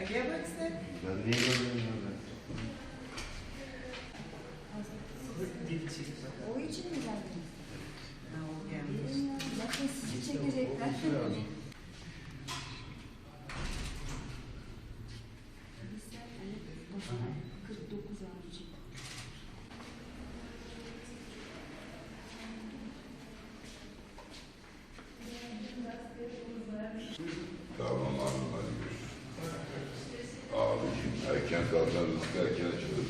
Gel bak sen. Ben niye görmüyorum öyle? O için mi. Gelin ya. Bakın sizi çekecekler. Boşuna 49 harici. Kalkan rızkı erken açılır.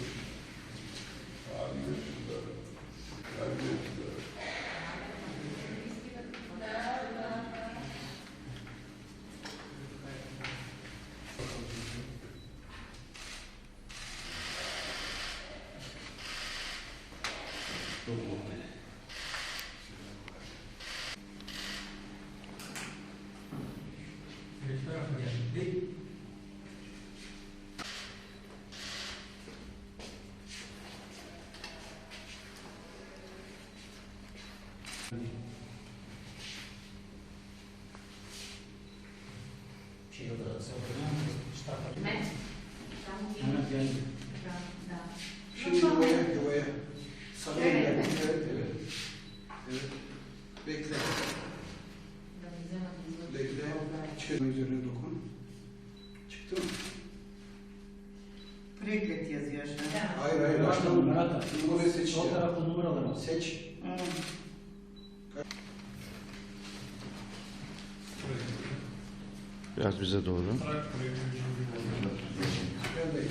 Hadi görüşürüz abi. Hadi görüşürüz abi. Şimdi yuvaya, yuvaya. Sana evet. evet, evet. Evet. Bekle. Bekle. Çevre üzerine dokun. Çıktı mı? Preklet yazıyor an. Hayır hayır. Baştan numarayı seç. Sol tarafta numaralar var. Seç. Hı. Biraz bize doğru. Ben de.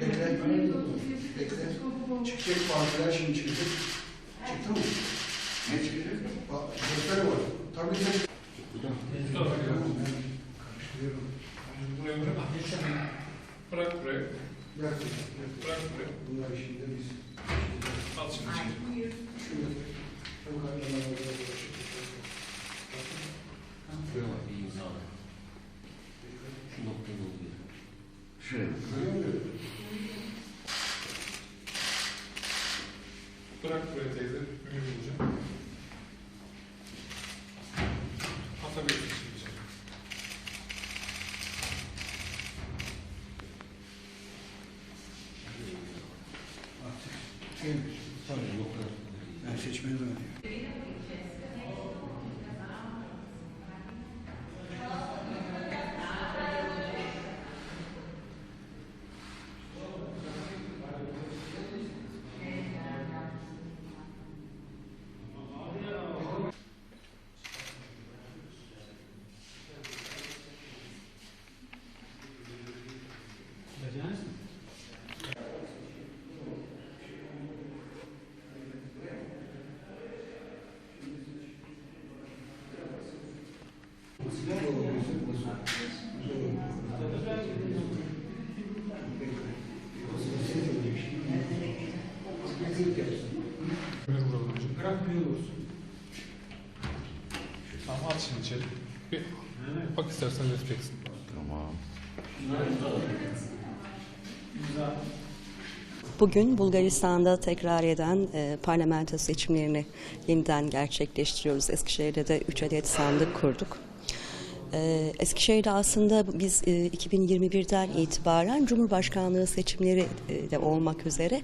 Bekle. Bekle. Çıkacak partiler şimdi çıkacak. Çıktı mı? Ne çıkacak? Bak, gösteri var. Tabii ki. Buraya bırak. Bırak buraya. Bırak. Bırak buraya. Bunlar şimdi biz. Al şimdi içeri. Şurada. Şuraya. Bırak buraya teyze. Ünlü bulacağım. Atabilirsin şimdi içeri. Tabii noktalar. Ben Ünlü bulalım hocam. Bırak büyük olsun. Tamam at şimdi içeri. Bir bak istersen yapacaksın. Tamam. Bugün Bulgaristan'da tekrar eden e, parlamento seçimlerini yeniden gerçekleştiriyoruz. Eskişehir'de de 3 adet sandık kurduk. E, Eskişehir'de aslında biz e, 2021'den itibaren Cumhurbaşkanlığı seçimleri e, de olmak üzere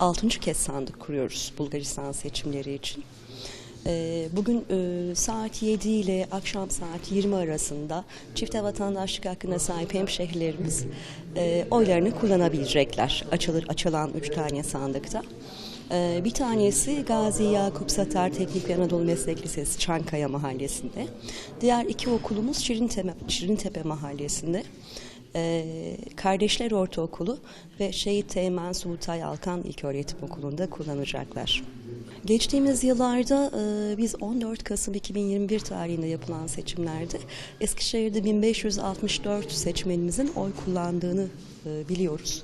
6. kez sandık kuruyoruz Bulgaristan seçimleri için. Ee, Bugün e, saat 7 ile akşam saat 20 arasında çifte vatandaşlık hakkına sahip hemşehrilerimiz e, oylarını kullanabilecekler. Açılır açılan 3 tane sandıkta. Ee, Bir tanesi Gazi Yakup Satar Teknik ve Anadolu Meslek Lisesi Çankaya Mahallesi'nde. Diğer iki okulumuz Şirintepe, Şirintepe Mahallesi'nde. Ee, Kardeşler Ortaokulu ve Şehit Teğmen Sultay Alkan İlköğretim Okulu'nda kullanacaklar. Geçtiğimiz yıllarda e, biz 14 Kasım 2021 tarihinde yapılan seçimlerde Eskişehir'de 1564 seçmenimizin oy kullandığını e, biliyoruz.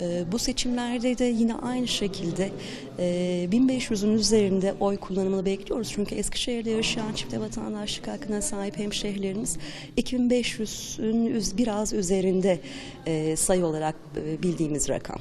E, bu seçimlerde de yine aynı şekilde e, 1500'ün üzerinde oy kullanımını bekliyoruz. Çünkü Eskişehir'de yaşayan çifte vatandaşlık hakkına sahip hemşehrilerimiz 2500'ün üz- biraz üzerinde e, sayı olarak e, bildiğimiz rakam.